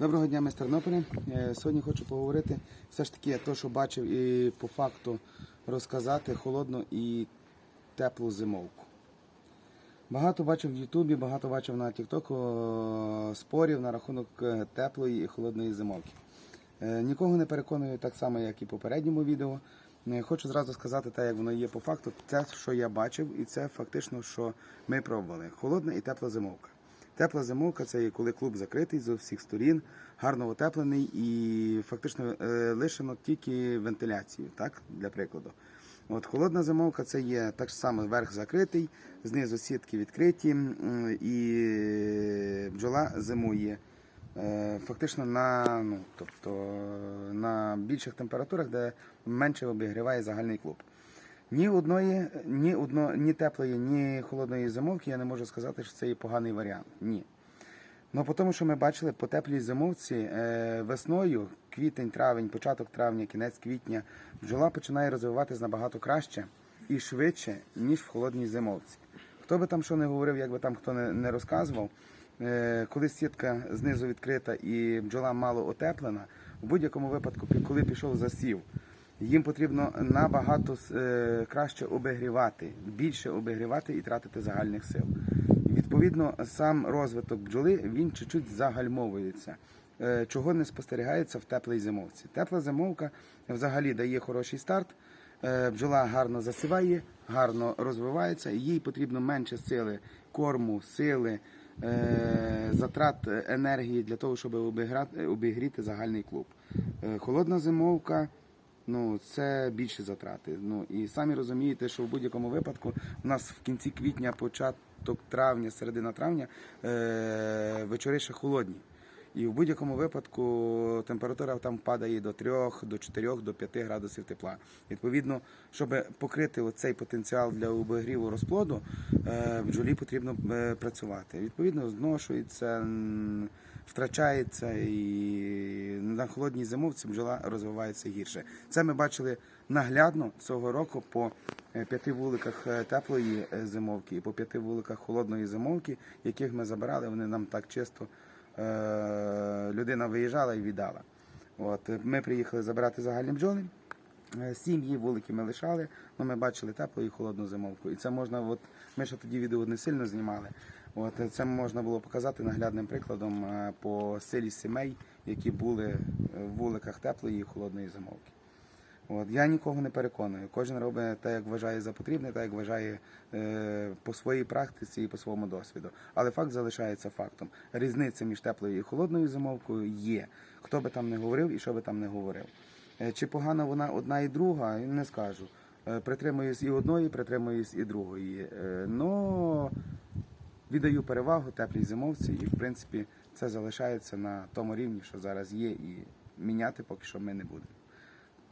Доброго дня, ми з Тернополя. Е, Сьогодні хочу поговорити все ж таки те, що бачив, і по факту розказати холодну і теплу зимовку. Багато бачив в Ютубі, багато бачив на Тіктоку спорів на рахунок е, теплої і холодної зимовки. Е, Нікого не переконую так само, як і в попередньому відео. Хочу зразу сказати те, як воно є по факту. Це, що я бачив, і це фактично, що ми пробували. Холодна і тепла зимовка. Тепла зимовка це є коли клуб закритий з усіх сторін, гарно утеплений і фактично е, лишено тільки вентиляцію, так, для прикладу. От холодна зимовка це є так само верх закритий, знизу сітки відкриті, і бджола зимує е, фактично на, ну, тобто, на більших температурах, де менше обігріває загальний клуб. Ні одної, ні одно, ні теплої, ні холодної зимовки я не можу сказати, що це є поганий варіант. Ні. Ну, по тому, що ми бачили по теплій зимовці е, весною, квітень, травень, початок травня, кінець квітня, бджола починає розвиватися набагато краще і швидше, ніж в холодній зимовці. Хто би там що не говорив, як би там хто не, не розказував, е, коли сітка знизу відкрита і бджола мало отеплена, в будь-якому випадку, коли пішов засів, їм потрібно набагато е, краще обігрівати, більше обігрівати і тратити загальних сил. Відповідно, сам розвиток бджоли він чуть-чуть загальмовується, е, чого не спостерігається в теплій зимовці. Тепла зимовка взагалі дає хороший старт. е, Бджола гарно засіває, гарно розвивається, їй потрібно менше сили, корму, сили, затрат енергії для того, щоб обігріти загальний клуб. Холодна зимовка. Ну, це більше затрати. Ну і самі розумієте, що в будь-якому випадку у нас в кінці квітня, початок травня, середина травня е- вечори ще холодні. І в будь-якому випадку температура там падає до 3, до 4, до 5 градусів тепла. Відповідно, щоб покрити оцей потенціал для обігріву розплоду, е, бджолі потрібно е, працювати. Відповідно, зношується, втрачається і на холодній зимовці бджола розвивається гірше. Це ми бачили наглядно цього року по е, п'яти вуликах е, теплої е, зимовки і по п'яти вуликах холодної зимовки, яких ми забирали, вони нам так чисто е, людина виїжджала і віддала. От, е, ми приїхали забирати загальні бджоли. Е, Сім'ї вулики ми лишали, але ми бачили теплу і холодну зимовку. І це можна, от ми ще тоді відео не сильно знімали. От е, це можна було показати наглядним прикладом е, по силі сімей, які були е, в вуликах теплої і холодної зимовки. От я нікого не переконую. Кожен робить те, як вважає за потрібне, так як вважає е, по своїй практиці і по своєму досвіду. Але факт залишається фактом. Різниця між теплою і холодною зимовкою є. Хто би там не говорив і що би там не говорив. Е, Чи погана вона одна і друга, не скажу. Е, Притримуюсь і одної, притримуюсь і другої. Е, Но віддаю перевагу теплій зимовці, і в принципі це залишається на тому рівні, що зараз є, і міняти поки що ми не будемо.